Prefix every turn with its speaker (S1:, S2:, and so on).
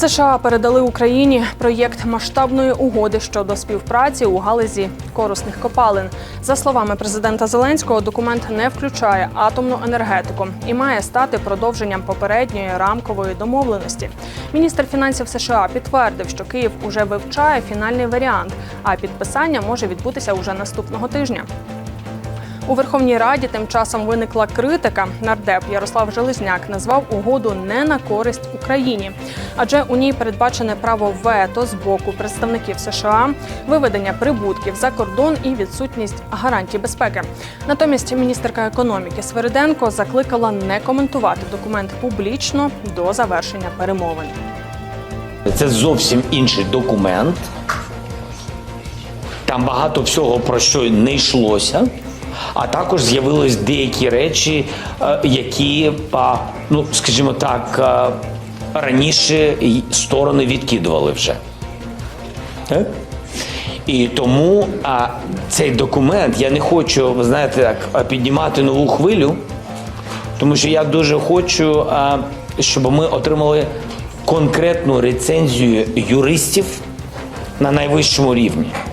S1: США передали Україні проєкт масштабної угоди щодо співпраці у галузі корисних копалин. За словами президента Зеленського, документ не включає атомну енергетику і має стати продовженням попередньої рамкової домовленості. Міністр фінансів США підтвердив, що Київ уже вивчає фінальний варіант, а підписання може відбутися уже наступного тижня. У Верховній Раді тим часом виникла критика. Нардеп Ярослав Железняк назвав угоду не на користь Україні, адже у ній передбачене право вето з боку представників США, виведення прибутків за кордон і відсутність гарантій безпеки. Натомість міністерка економіки Свериденко закликала не коментувати документ публічно до завершення перемовин.
S2: Це зовсім інший документ. Там багато всього про що не йшлося. А також з'явились деякі речі, е, які, ну скажімо так, е, раніше сторони відкидували вже. І тому а, цей документ я не хочу, ви знаєте, так, піднімати нову хвилю, тому що я дуже хочу, а, щоб ми отримали конкретну рецензію юристів на найвищому рівні.